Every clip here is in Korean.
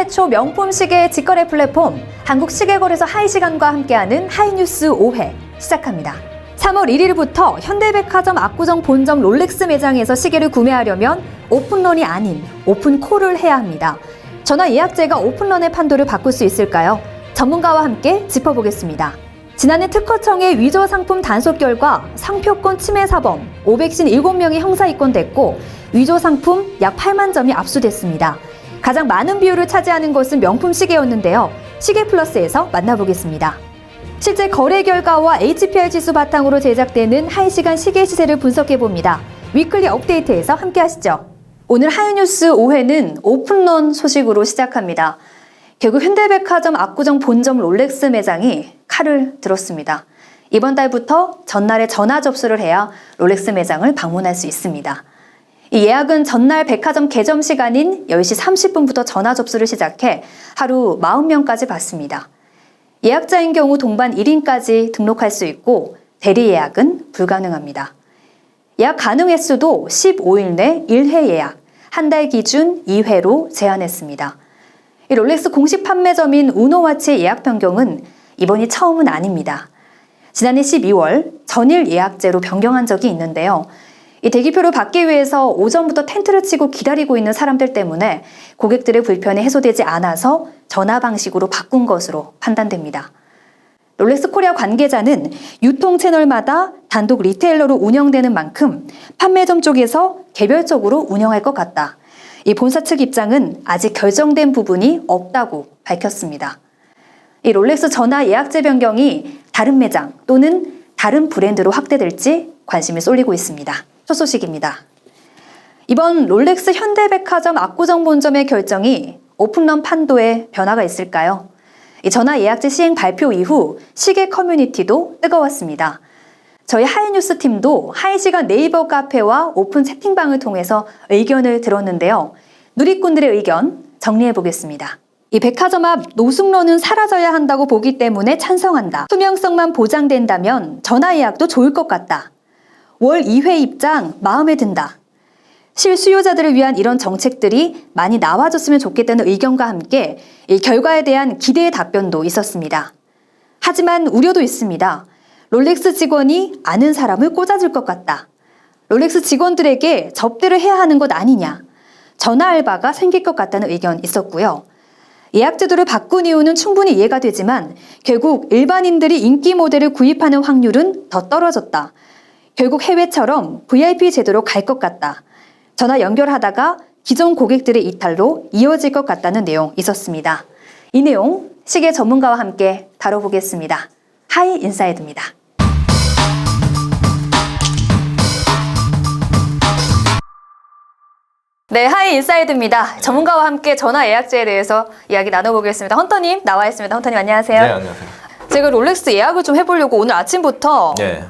최초 명품 시계 직거래 플랫폼 한국 시계거래소 하이시간과 함께하는 하이뉴스 5회 시작합니다. 3월 1일부터 현대백화점 압구정 본점 롤렉스 매장에서 시계를 구매하려면 오픈런이 아닌 오픈콜을 해야 합니다. 전화 예약제가 오픈런의 판도를 바꿀 수 있을까요? 전문가와 함께 짚어보겠습니다. 지난해 특허청의 위조 상품 단속 결과 상표권 침해 사범 500신 7명이 형사 입건됐고 위조 상품 약 8만 점이 압수됐습니다. 가장 많은 비율을 차지하는 것은 명품 시계였는데요. 시계 플러스에서 만나보겠습니다. 실제 거래 결과와 HPR 지수 바탕으로 제작되는 1시간 시계 시세를 분석해 봅니다. 위클리 업데이트에서 함께 하시죠. 오늘 하이뉴스 5회는 오픈런 소식으로 시작합니다. 결국 현대백화점 압구정 본점 롤렉스 매장이 칼을 들었습니다. 이번 달부터 전날에 전화 접수를 해야 롤렉스 매장을 방문할 수 있습니다. 이 예약은 전날 백화점 개점 시간인 10시 30분부터 전화 접수를 시작해 하루 40명까지 받습니다. 예약자인 경우 동반 1인까지 등록할 수 있고 대리 예약은 불가능합니다. 예약 가능 횟수도 15일 내 1회 예약, 한 달 기준 2회로 제한했습니다. 이 롤렉스 공식 판매점인 우노와치의 예약 변경은 이번이 처음은 아닙니다. 지난해 12월 전일 예약제로 변경한 적이 있는데요. 이 대기표를 받기 위해서 오전부터 텐트를 치고 기다리고 있는 사람들 때문에 고객들의 불편이 해소되지 않아서 전화 방식으로 바꾼 것으로 판단됩니다. 롤렉스 코리아 관계자는 유통 채널마다 단독 리테일러로 운영되는 만큼 판매점 쪽에서 개별적으로 운영할 것 같다. 이 본사 측 입장은 아직 결정된 부분이 없다고 밝혔습니다. 이 롤렉스 전화 예약제 변경이 다른 매장 또는 다른 브랜드로 확대될지 관심이 쏠리고 있습니다. 첫 소식입니다. 이번 롤렉스 현대백화점 압구정 본점의 결정이 오픈런 판도에 변화가 있을까요? 이 전화 예약제 시행 발표 이후 시계 커뮤니티도 뜨거웠습니다. 저희 하이뉴스 팀도 하이시간 네이버 카페와 오픈 채팅방을 통해서 의견을 들었는데요. 누리꾼들의 의견 정리해 보겠습니다. 이 백화점 앞 노숙로는 사라져야 한다고 보기 때문에 찬성한다. 투명성만 보장된다면 전화 예약도 좋을 것 같다. 월 2회 입장 마음에 든다. 실수요자들을 위한 이런 정책들이 많이 나와줬으면 좋겠다는 의견과 함께 이 결과에 대한 기대의 답변도 있었습니다. 하지만 우려도 있습니다. 롤렉스 직원이 아는 사람을 꽂아줄 것 같다. 롤렉스 직원들에게 접대를 해야 하는 것 아니냐. 전화 알바가 생길 것 같다는 의견 있었고요. 예약 제도를 바꾼 이유는 충분히 이해가 되지만 결국 일반인들이 인기 모델을 구입하는 확률은 더 떨어졌다. 결국 해외처럼 VIP 제도로 갈 것 같다. 전화 연결하다가 기존 고객들의 이탈로 이어질 것 같다는 내용 있었습니다. 이 내용 시계 전문가와 함께 다뤄보겠습니다. 하이 인사이드입니다. 네, 하이 인사이드입니다. 전문가와 함께 전화 예약제에 대해서 이야기 나눠보겠습니다. 헌터님 나와 있습니다. 헌터님 안녕하세요. 네, 안녕하세요. 제가 롤렉스 예약을 좀 해보려고 오늘 아침부터 네.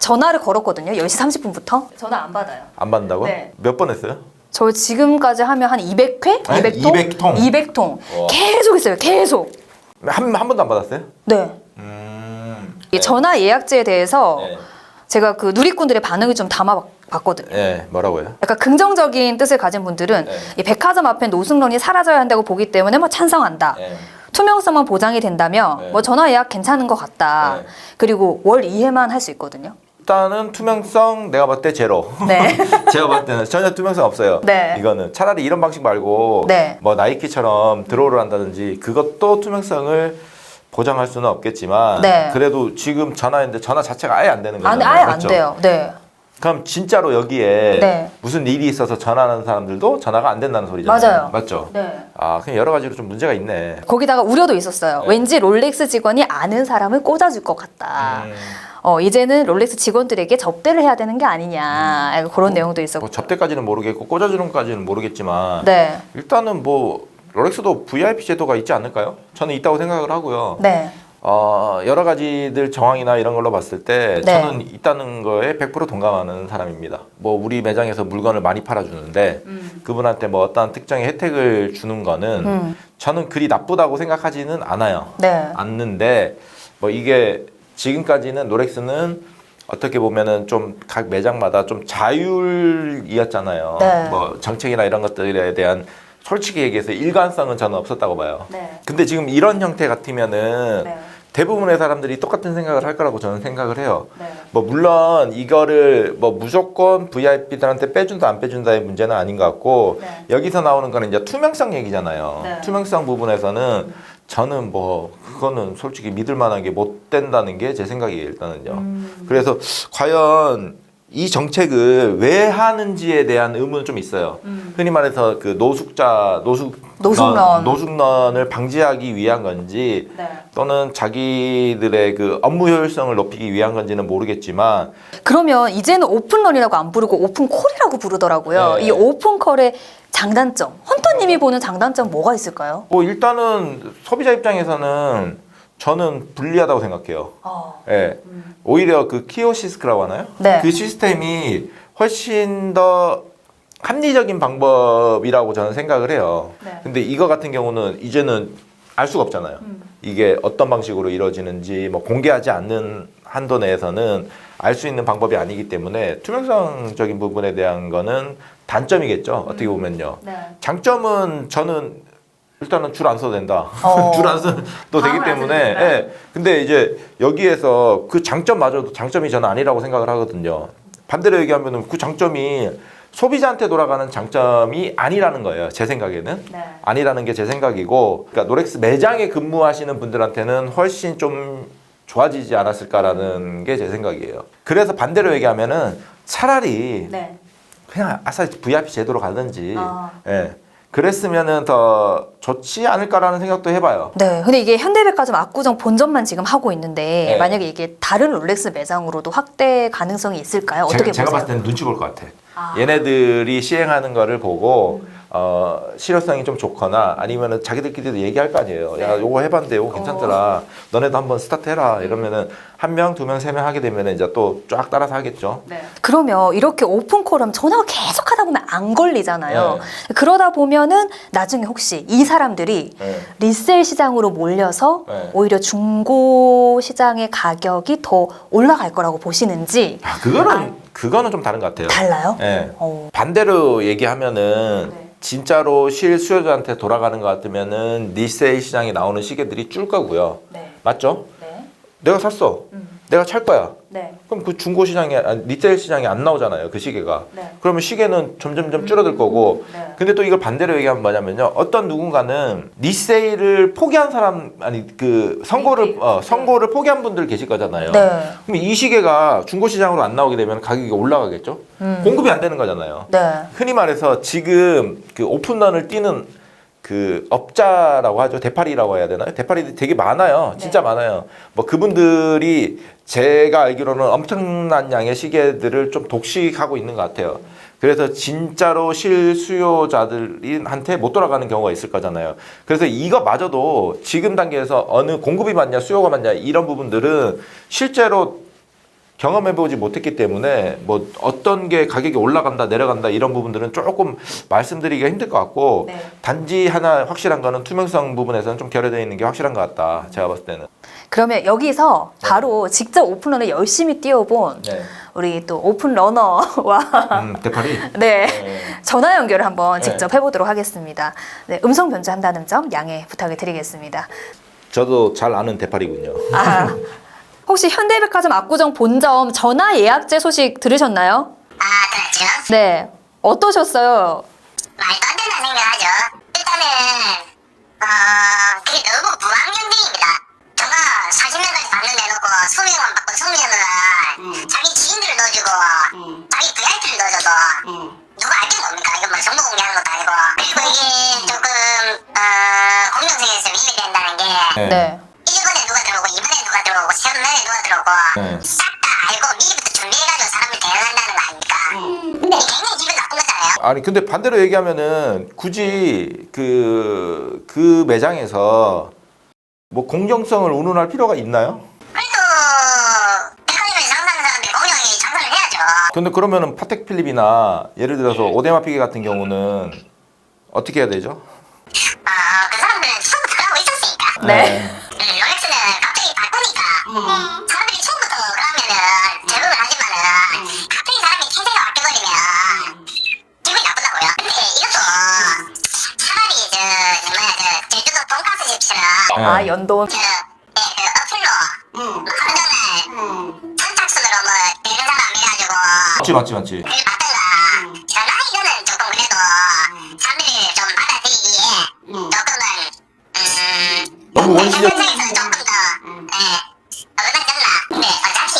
전화를 걸었거든요. 10시 30분부터. 전화 안 받아요. 안 받는다고? 네. 몇 번 했어요? 저 지금까지 하면 한 200회? 아니, 200통? 200통. 200통. 와. 계속 있어요. 계속. 한, 한 번도 안 받았어요? 네. 음. 이 전화 예약제에 대해서 네. 제가 그 누리꾼들의 반응을 좀 담아봤 거든요. 네, 뭐라고요? 약간 긍정적인 뜻을 가진 분들은 네. 이 백화점 앞에 노숙런이 사라져야 한다고 보기 때문에 뭐 찬성한다. 네. 투명성만 보장이 된다면 네. 뭐 전화 예약 괜찮은 것 같다. 네. 그리고 월 2회만 할 수 있거든요. 일단은 투명성 내가 봤을 때 제로. 네. 제가 봤을 때는 전혀 투명성 없어요. 네. 이거는 차라리 이런 방식 말고 네. 뭐 나이키처럼 드로우를 한다든지 그것도 투명성을 보장할 수는 없겠지만 네. 그래도 지금 전화했는데 전화 자체가 아예 안 되는 안, 거잖아요. 아예 안 맞죠? 돼요. 네. 그럼 진짜로 여기에 네. 무슨 일이 있어서 전화하는 사람들도 전화가 안 된다는 소리잖아요. 맞아요. 맞죠? 네. 아, 그냥 여러 가지로 좀 문제가 있네. 거기다가 우려도 있었어요. 네. 왠지 롤렉스 직원이 아는 사람을 꽂아줄 것 같다. 음. 어, 이제는 롤렉스 직원들에게 접대를 해야 되는 게 아니냐. 약간 그런 내용도 있었고. 뭐 접대까지는 모르겠고 꽂아주는 까지는 모르겠지만 네. 일단은 뭐 롤렉스도 VIP 제도가 있지 않을까요? 저는 있다고 생각을 하고요. 네. 어, 여러 가지들 정황이나 이런 걸로 봤을 때 네. 저는 있다는 거에 100% 동감하는 사람입니다. 뭐 우리 매장에서 물건을 많이 팔아주는데 그분한테 뭐 어떤 특정의 혜택을 주는 거는 음. 저는 그리 나쁘다고 생각하지는 않아요. 네. 않는데 뭐 이게 지금까지는 롤렉스는 어떻게 보면은 좀 각 매장마다 좀 자율이었잖아요. 네. 뭐 정책이나 이런 것들에 대한 솔직히 얘기해서 일관성은 저는 없었다고 봐요. 네. 근데 지금 이런 형태 같으면은 네. 대부분의 사람들이 똑같은 생각을 할 거라고 저는 생각을 해요. 네. 뭐 물론 이거를 뭐 무조건 VIP들한테 빼준다 안 빼준다의 문제는 아닌 것 같고 네. 여기서 나오는 거는 이제 투명성 얘기잖아요. 네. 투명성 부분에서는 저는 뭐 그거는 솔직히 믿을 만한 게 못 된다는 게 제 생각이에요 일단은요. 음. 그래서 과연 이 정책을 왜 하는지에 대한 의문은 좀 있어요. 음. 흔히 말해서 그 노숙자 노숙 노숙런. 노숙런을 방지하기 위한 건지 네. 또는 자기들의 그 업무 효율성을 높이기 위한 건지는 모르겠지만 그러면 이제는 오픈런이라고 안 부르고 오픈콜이라고 부르더라고요. 네. 이 오픈콜의 장단점, 헌터님이 보는 장단점 뭐가 있을까요? 뭐 일단은 소비자 입장에서는 저는 불리하다고 생각해요. 어. 예. 오히려 그 키오시스크라고 하나요? 네. 그 시스템이 훨씬 더 합리적인 방법이라고 저는 생각을 해요. 네. 근데 이거 같은 경우는 이제는 알 수가 없잖아요. 음. 이게 어떤 방식으로 이루어지는지 뭐 공개하지 않는 한도 내에서는 알 수 있는 방법이 아니기 때문에 투명성적인 부분에 대한 거는 단점이겠죠. 어떻게 보면요. 네. 장점은 저는 일단은 줄 안 써도 된다. 어. 줄안 써도 되기 안 때문에. 써도. 예. 근데 이제 여기에서 그 장점마저도 장점이 저는 아니라고 생각을 하거든요. 반대로 얘기하면은 그 장점이 소비자한테 돌아가는 장점이 아니라는 거예요. 제 생각에는. 네. 아니라는 게 제 생각이고 그러니까 노렉스 매장에 근무하시는 분들한테는 훨씬 좀 좋아지지 않았을까라는 게 제 생각이에요. 그래서 반대로 얘기하면은 차라리 네. 그냥 아싸 VIP 제도로 가든지 아. 예. 그랬으면은 더 좋지 않을까라는 생각도 해봐요. 네. 근데 이게 현대백화점 압구정 본점만 지금 하고 있는데 네. 만약에 이게 다른 롤렉스 매장으로도 확대 가능성이 있을까요? 어떻게 제가, 제가 보세요? 봤을 때는 눈치 볼 것 같아. 아. 얘네들이 시행하는 거를 보고 어, 실효성이 좀 좋거나 아니면은 자기들끼리도 얘기할 거 아니에요. 야, 네. 요거 해봤는데 요거 괜찮더라. 너네도 한번 스타트 해라. 이러면은 한 명, 두 명, 세 명 하게 되면은 이제 또 쫙 따라서 하겠죠. 네. 그러면 이렇게 오픈콜하면 전화가 계속 하다 보면 안 걸리잖아요. 네. 그러다 보면은 나중에 혹시 이 사람들이 네. 리셀 시장으로 몰려서 네. 오히려 중고 시장의 가격이 더 올라갈 거라고 보시는지 아, 그거는 그거는 좀 다른 것 같아요. 달라요? 예. 어. 반대로 얘기하면은 네. 진짜로 실수요자한테 돌아가는 것 같으면은 리세일 시장에 나오는 시계들이 줄 거고요. 네. 맞죠? 네. 내가 샀어. 음. 내가 찰 거야. 네. 그럼 그 중고 시장에 아, 리테일 시장에 안 나오잖아요. 그 시계가. 네. 그러면 시계는 점점점 줄어들 거고. 네. 근데 또 이걸 반대로 얘기하면 뭐냐면요. 어떤 누군가는 리세일을 포기한 사람 아니 그 선고를 리테일. 어, 선고를 포기한 분들 계실 거잖아요. 네. 그럼 이 시계가 중고 시장으로 안 나오게 되면 가격이 올라가겠죠. 음. 공급이 안 되는 거잖아요. 네. 흔히 말해서 지금 그 오픈런을 뛰는 그 업자라고 하죠. 대파리라고 해야 되나요? 대파리들이 되게 많아요. 진짜 네. 많아요. 뭐 그분들이 제가 알기로는 엄청난 양의 시계들을 좀 독식하고 있는 것 같아요. 그래서 진짜로 실수요자들한테 못 돌아가는 경우가 있을 거잖아요. 그래서 이거마저도 지금 단계에서 어느 공급이 많냐 수요가 많냐 이런 부분들은 실제로 경험해보지 못했기 때문에 뭐 어떤 게 가격이 올라간다 내려간다 이런 부분들은 조금 말씀드리기가 힘들 것 같고 네. 단지 하나 확실한 거는 투명성 부분에서는 좀 결여되어 있는 게 확실한 것 같다 제가 봤을 때는 그러면 여기서 바로 직접 오픈런을 열심히 뛰어본 네. 우리 또 오픈러너와 음, 대파리 네. 네. 전화 연결을 한번 네. 직접 해보도록 하겠습니다. 네, 음성 변조한다는 점 양해 부탁을 드리겠습니다. 저도 잘 아는 대파리군요 아, 혹시 현대백화점 압구정 본점 전화 예약제 소식 들으셨나요? 아, 그렇죠. 네. 어떠셨어요? 말도 안 누가 알게 뭡니까? 이건 뭐 정보 공개하는 것도 아니고. 그리고 이게 조금, 어, 공정성에서 위배된다는 게, 네. 네. 1번에 누가 들어오고, 2번에 누가 들어오고, 3번에 누가 들어오고, 네. 싹 다 알고 미리부터 준비해가지고 사람을 대응한다는 거 아닙니까? 근데 이게 굉장히 기분 나쁜 거잖아요. 아니 근데 반대로 얘기하면은 굳이 그, 그 매장에서 뭐 공정성을 운운할 필요가 있나요? 근데 그러면은 파텍 필립이나 예를 들어서 오데마 피게 같은 경우는 어떻게 해야 되죠? 아, 그 사람들은 처음부터 그러고 있었으니까. 네. 네. 네 음, 롤렉스는 갑자기 바꾸니까 사람들이 처음부터 그러면은 대부분 하지만은 음. 갑자기 사람이 태세가 바뀌어버리면 기분이 나쁘다고요. 근데 이것도 차라리 저 정말 저 제주도 돈가스 집처럼 네. 아, 연돈. 저 맞지 맞지 맞지. 그걸 받다가 전화 이거는 조금 그래도 사람들이 좀 받아들이기에 응. 조금은 음 너무 원시적- 현장에서 조금 더 예, 어긋나졌나 근데 어차피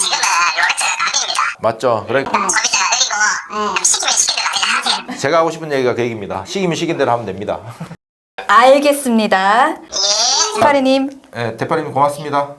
지금은 롤렉스가 갑입니다 맞죠. 그래. 소비자가 어리고 시키면 시킨 대로 그냥 하세요 제가 하고 싶은 얘기가 그 얘기입니다. 시키면 시킨 대로 하면 됩니다. 알겠습니다. 예, 파리님 네, 대파님 고맙습니다.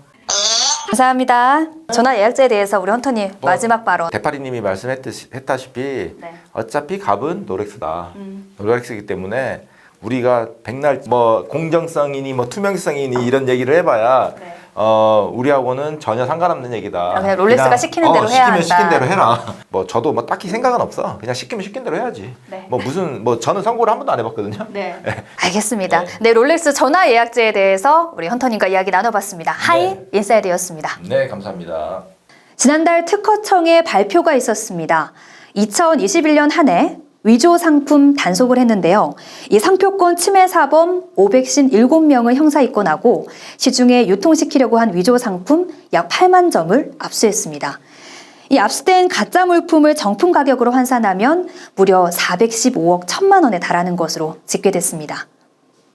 예. 감사합니다. 전화 예약제에 대해서 우리 헌터님 뭐, 마지막 발언. 대파리님이 말씀했다시피 네. 어차피 값은 노렉스다. 음. 노렉스이기 때문에 우리가 백날 뭐 공정성이니 뭐 투명성이니 이런 얘기를 해봐야 네. 어 우리하고는 전혀 상관없는 얘기다. 아, 그냥 롤렉스가 시키는 대로 어, 해야 시키면 시킨 한다. 대로 해라. 뭐 저도 뭐 딱히 생각은 없어. 그냥 시키면 시킨 대로 해야지. 네. 뭐 무슨 뭐 저는 선고를 한 번도 안 해봤거든요. 네. 알겠습니다. 네. 네, 롤렉스 전화 예약제에 대해서 우리 헌터님과 이야기 나눠봤습니다. 하이 네. 인사이드였습니다. 네 감사합니다. 지난달 특허청의 발표가 있었습니다. 2021년 한 해 위조 상품 단속을 했는데요. 이 상표권 침해 사범 557명을 형사 입건하고 시중에 유통시키려고 한 위조 상품 약 8만 점을 압수했습니다. 이 압수된 가짜 물품을 정품 가격으로 환산하면 무려 415억 1천만 원에 달하는 것으로 집계됐습니다.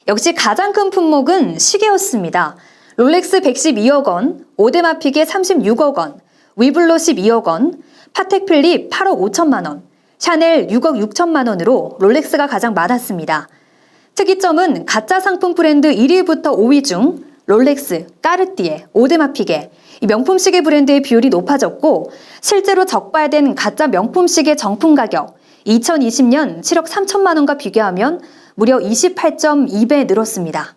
역시 가장 큰 품목은 시계였습니다. 롤렉스 112억 원, 오데마피게 36억 원, 위블로 12억 원, 파텍 필립 8억 5천만 원, 샤넬 6억 6천만 원으로 롤렉스가 가장 많았습니다. 특이점은 가짜 상품 브랜드 1위부터 5위 중 롤렉스, 까르띠에, 오데마피게 이 명품 시계 브랜드의 비율이 높아졌고 실제로 적발된 가짜 명품 시계 정품 가격 2020년 7억 3천만 원과 비교하면 무려 28.2배 늘었습니다.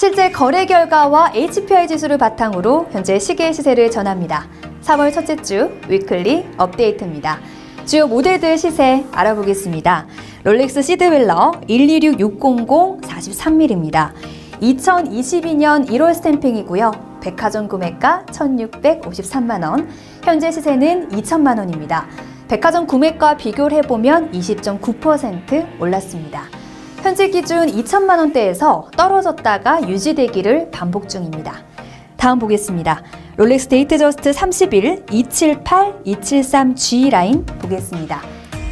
실제 거래 결과와 HPI 지수를 바탕으로 현재 시계 시세를 전합니다. 3월 첫째 주 위클리 업데이트입니다. 주요 모델들 시세 알아보겠습니다. 롤렉스 시드윌러 126600 43mm입니다. 2022년 1월 스탬핑이고요. 백화점 구매가 1,653만 원, 현재 시세는 2천만 원입니다. 백화점 구매가 비교를 해보면 20.9% 올랐습니다. 현재 기준 2천만 원대에서 떨어졌다가 유지되기를 반복 중입니다. 다음 보겠습니다. 롤렉스 데이트 저스트 31 278 273 G 라인 보겠습니다.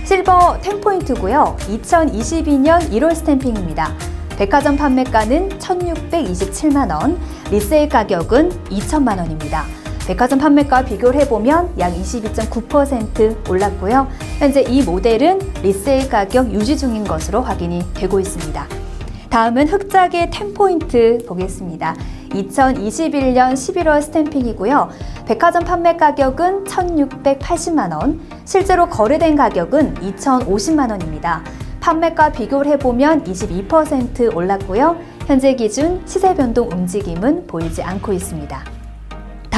실버 10포인트고요. 2022년 1월 스탬핑입니다. 백화점 판매가는 1,627만 원, 리세일 가격은 2천만 원입니다. 백화점 판매가 비교를 해보면 약 22.9% 올랐고요. 현재 이 모델은 리세일 가격 유지 중인 것으로 확인이 되고 있습니다. 다음은 흑작의 10포인트 보겠습니다. 2021년 11월 스탬핑이고요. 백화점 판매 가격은 1,680만 원, 실제로 거래된 가격은 2,050만 원입니다. 판매가 비교를 해보면 22% 올랐고요. 현재 기준 시세 변동 움직임은 보이지 않고 있습니다.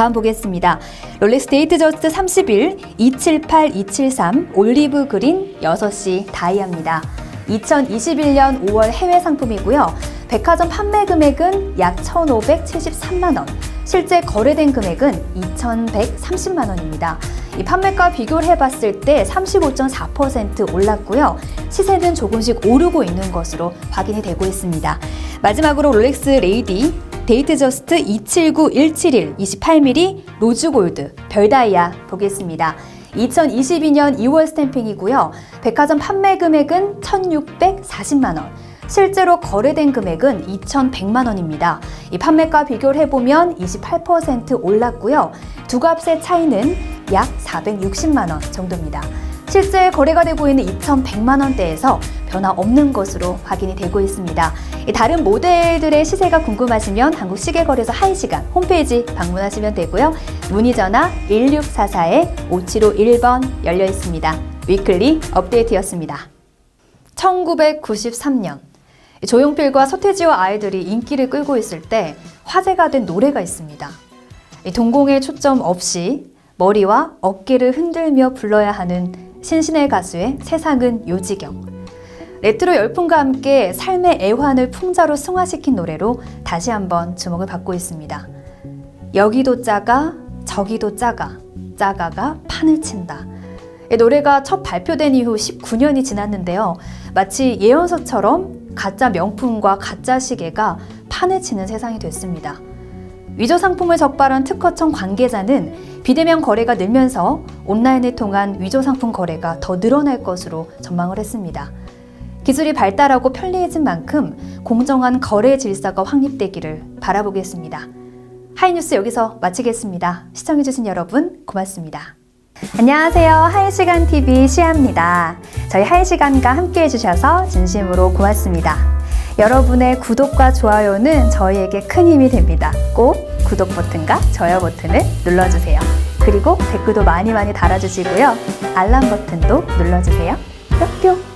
다음 보겠습니다. 롤렉스 데이트 저스트 31 278 273 올리브 그린 6시 다이아입니다. 2021년 5월 해외 상품이고요. 백화점 판매 금액은 약 1,573만 원. 실제 거래된 금액은 2,130만 원입니다. 이 판매가 비교를 해봤을 때 35.4% 올랐고요. 시세는 조금씩 오르고 있는 것으로 확인이 되고 있습니다. 마지막으로 롤렉스 레이디 데이트 저스트 279171 28mm 로즈 골드 별다이아 보겠습니다. 2022년 2월 스탬핑이고요. 백화점 판매 금액은 1,640만 원. 실제로 거래된 금액은 2,100만 원입니다. 이 판매가 비교를 해보면 28% 올랐고요. 두 값의 차이는 약 460만 원 정도입니다. 실제 거래가 되고 있는 2,100만 원대에서 변화 없는 것으로 확인이 되고 있습니다. 이 다른 모델들의 시세가 궁금하시면 한국시계거래소 한시간 홈페이지 방문하시면 되고요. 문의 전화 1644-5751번 열려 있습니다. 위클리 업데이트였습니다. 1993년 조용필과 서태지와 아이들이 인기를 끌고 있을 때 화제가 된 노래가 있습니다. 이 동공의 초점 없이 머리와 어깨를 흔들며 불러야 하는 신신의 가수의 세상은 요지경. 레트로 열풍과 함께 삶의 애환을 풍자로 승화시킨 노래로 다시 한번 주목을 받고 있습니다. 여기도 작아, 저기도 작아, 작아가 판을 친다. 이 노래가 첫 발표된 이후 19년이 지났는데요. 마치 예언서처럼 가짜 명품과 가짜 시계가 판에 치는 세상이 됐습니다. 위조 상품을 적발한 특허청 관계자는 비대면 거래가 늘면서 온라인을 통한 위조 상품 거래가 더 늘어날 것으로 전망을 했습니다. 기술이 발달하고 편리해진 만큼 공정한 거래 질서가 확립되기를 바라보겠습니다. 하이뉴스 여기서 마치겠습니다. 시청해주신 여러분 고맙습니다. 안녕하세요. 하이시간 TV 시아입니다. 저희 하이시간과 함께 해주셔서 진심으로 고맙습니다. 여러분의 구독과 좋아요는 저희에게 큰 힘이 됩니다. 꼭 구독 버튼과 좋아요 버튼을 눌러주세요. 그리고 댓글도 많이 많이 달아주시고요. 알람 버튼도 눌러주세요. 뿅뿅!